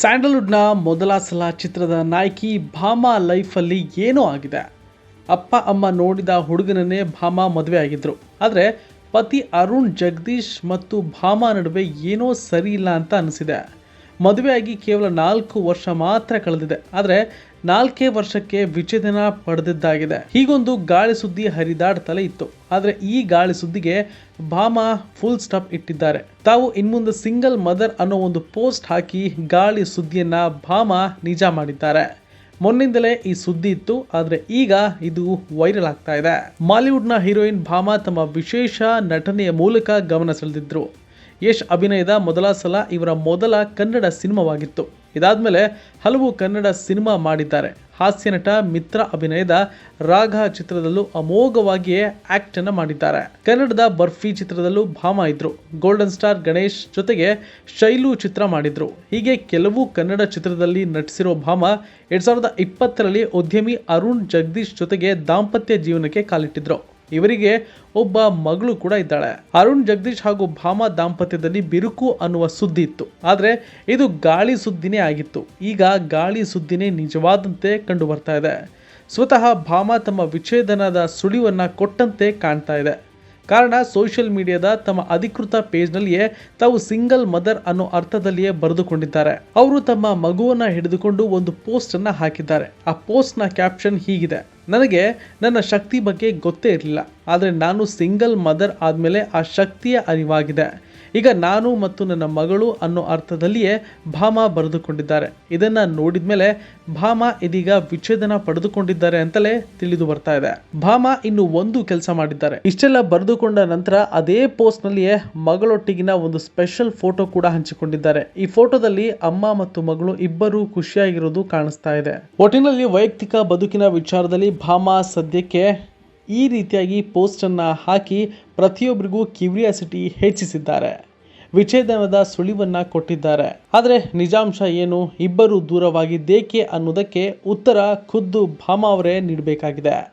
ಸ್ಯಾಂಡಲ್ವುಡ್ನ ಮೊದಲ ಸಲ ಚಿತ್ರದ ನಾಯಕಿ ಭಾಮಾ ಲೈಫಲ್ಲಿ ಏನೋ ಆಗಿದೆ. ಅಪ್ಪ, ಅಮ್ಮ ನೋಡಿದ ಹುಡುಗನನ್ನೇ ಭಾಮಾ ಮದುವೆ ಆಗಿದ್ರು. ಆದರೆ ಪತಿ ಅರುಣ್, ಜಗದೀಶ್ ಮತ್ತು ಭಾಮಾ ನಡುವೆ ಏನೋ ಸರಿ ಇಲ್ಲ ಅಂತ ಅನಿಸಿದೆ. ಮದುವೆಯಾಗಿ ಕೇವಲ ನಾಲ್ಕು ವರ್ಷ ಮಾತ್ರ ಕಳೆದಿದೆ. ಆದರೆ ನಾಲ್ಕೇ ವರ್ಷಕ್ಕೆ ವಿಚ್ಛೇದನ ಪಡೆದಿದ್ದಾಗಿದೆ. ಹೀಗೊಂದು ಗಾಳಿ ಸುದ್ದಿ ಹರಿದಾಡ್ತಲೇ ಇತ್ತು. ಆದರೆ ಈ ಗಾಳಿ ಸುದ್ದಿಗೆ ಭಾಮಾ ಫುಲ್ ಸ್ಟಾಪ್ ಇಟ್ಟಿದ್ದಾರೆ. ತಾವು ಇನ್ಮುಂದೆ ಸಿಂಗಲ್ ಮದರ್ ಅನ್ನೋ ಒಂದು ಪೋಸ್ಟ್ ಹಾಕಿ ಗಾಳಿ ಸುದ್ದಿಯನ್ನ ಭಾಮಾ ನಿಜ ಮಾಡಿದ್ದಾರೆ. ಮೊನ್ನಿಂದಲೇ ಈ ಸುದ್ದಿ ಇತ್ತು. ಆದರೆ ಈಗ ಇದು ವೈರಲ್ ಆಗ್ತಾ ಇದೆ. ಮಾಲಿವುಡ್ನ ಹೀರೋಯಿನ್ ಭಾಮಾ ತಮ್ಮ ವಿಶೇಷ ನಟನೆಯ ಮೂಲಕ ಗಮನ ಸೆಳೆದಿದ್ರು. ಯಶ್ ಅಭಿನಯದ ಮೊದಲ ಸಲ ಇವರ ಮೊದಲ ಕನ್ನಡ ಸಿನಿಮಾವಾಗಿತ್ತು. ಇದಾದ್ಮೇಲೆ ಹಲವು ಕನ್ನಡ ಸಿನಿಮಾ ಮಾಡಿದ್ದಾರೆ. ಹಾಸ್ಯ ನಟ ಮಿತ್ರ ಅಭಿನಯದ ರಾಘ ಚಿತ್ರದಲ್ಲೂ ಅಮೋಘವಾಗಿಯೇ ಆಕ್ಟ್ ಅನ್ನ ಮಾಡಿದ್ದಾರೆ. ಕನ್ನಡದ ಬರ್ಫಿ ಚಿತ್ರದಲ್ಲೂ ಭಾಮ ಇದ್ರು. ಗೋಲ್ಡನ್ ಸ್ಟಾರ್ ಗಣೇಶ್ ಜೊತೆಗೆ ಶೈಲು ಚಿತ್ರ ಮಾಡಿದ್ರು. ಹೀಗೆ ಕೆಲವು ಕನ್ನಡ ಚಿತ್ರದಲ್ಲಿ ನಟಿಸಿರೋ ಭಾಮ ಎರಡ್ ಸಾವಿರದ ಇಪ್ಪತ್ತರಲ್ಲಿ ಉದ್ಯಮಿ ಅರುಣ್ ಜಗದೀಶ್ ಜೊತೆಗೆ ದಾಂಪತ್ಯ ಜೀವನಕ್ಕೆ ಕಾಲಿಟ್ಟಿದ್ರು. ಇವರಿಗೆ ಒಬ್ಬ ಮಗಳು ಕೂಡ ಇದ್ದಾಳೆ. ಅರುಣ್, ಜಗದೀಶ್ ಹಾಗೂ ಭಾಮ ದಾಂಪತ್ಯದಲ್ಲಿ ಬಿರುಕು ಅನ್ನುವ ಸುದ್ದಿ ಇತ್ತು. ಆದರೆ ಇದು ಗಾಳಿ ಸುದ್ದಿನೇ ಆಗಿತ್ತು. ಈಗ ಗಾಳಿ ಸುದ್ದಿನೇ ನಿಜವಾದಂತೆ ಕಂಡು ಬರ್ತಾ ಇದೆ. ಸ್ವತಃ ಭಾಮ ತಮ್ಮ ವಿಚ್ಛೇದನದ ಸುಳಿವನ್ನು ಕೊಟ್ಟಂತೆ ಕಾಣ್ತಾ ಇದೆ. ಕಾರಣ ಸೋಷಿಯಲ್ ಮೀಡಿಯಾದ ತಮ್ಮ ಅಧಿಕೃತ ಪೇಜ್ನಲ್ಲಿಯೇ ತಾವು ಸಿಂಗಲ್ ಮದರ್ ಅನ್ನೋ ಅರ್ಥದಲ್ಲಿಯೇ ಬರೆದುಕೊಂಡಿದ್ದಾರೆ. ಅವರು ತಮ್ಮ ಮಗುವನ್ನ ಹಿಡಿದುಕೊಂಡು ಒಂದು ಪೋಸ್ಟ್ ಅನ್ನ ಹಾಕಿದ್ದಾರೆ. ಆ ಪೋಸ್ಟ್ನ ಕ್ಯಾಪ್ಷನ್ ಹೀಗಿದೆ. ನನಗೆ ನನ್ನ ಶಕ್ತಿ ಬಗ್ಗೆ ಗೊತ್ತೇ ಇರಲಿಲ್ಲ ಆದರೆ ನಾನು ಸಿಂಗಲ್ ಮದರ್ ಆದಮೇಲೆ ಆ ಶಕ್ತಿಯ ಅರಿವಾಗಿದೆ. ಈಗ ನಾನು ಮತ್ತು ನನ್ನ ಮಗಳು ಅನ್ನೋ ಅರ್ಥದಲ್ಲಿಯೇ ಭಾಮ ಬರೆದುಕೊಂಡಿದ್ದಾರೆ. ಇದನ್ನ ನೋಡಿದ ಮೇಲೆ ಭಾಮ ಇದೀಗ ವಿಚ್ಛೇದನ ಪಡೆದುಕೊಂಡಿದ್ದಾರೆ ಅಂತಲೇ ತಿಳಿದು ಬರ್ತಾ ಇದೆ. ಭಾಮ ಇನ್ನು ಒಂದು ಕೆಲಸ ಮಾಡಿದ್ದಾರೆ. ಇಷ್ಟೆಲ್ಲ ಬರೆದುಕೊಂಡ ನಂತರ ಅದೇ ಪೋಸ್ಟ್ ನಲ್ಲಿಯೇ ಮಗಳೊಟ್ಟಿಗಿನ ಒಂದು ಸ್ಪೆಷಲ್ ಫೋಟೋ ಕೂಡ ಹಂಚಿಕೊಂಡಿದ್ದಾರೆ. ಈ ಫೋಟೋದಲ್ಲಿ ಅಮ್ಮ ಮತ್ತು ಮಗಳು ಇಬ್ಬರು ಖುಷಿಯಾಗಿರೋದು ಕಾಣಿಸ್ತಾ ಇದೆ. ಒಟ್ಟಿನಲ್ಲಿ ವೈಯಕ್ತಿಕ ಬದುಕಿನ ವಿಚಾರದಲ್ಲಿ ಭಾಮ ಸದ್ಯಕ್ಕೆ ಈ ರೀತಿಯಾಗಿ ಪೋಸ್ಟನ್ನು ಹಾಕಿ ಪ್ರತಿಯೊಬ್ಬರಿಗೂ ಕ್ಯೂರಿಯಾಸಿಟಿ ಹೆಚ್ಚಿಸಿದ್ದಾರೆ. ವಿಚ್ಛೇದನದ ಸುಳಿವನ್ನು ಕೊಟ್ಟಿದ್ದಾರೆ. ಆದರೆ ನಿಜಾಂಶ ಏನು? ಇಬ್ಬರು ದೂರವಾಗಿದ್ದೇಕೆ ಅನ್ನೋದಕ್ಕೆ ಉತ್ತರ ಖುದ್ದು ಭಾಮಾ ಅವರೇ ನೀಡಬೇಕಾಗಿದೆ.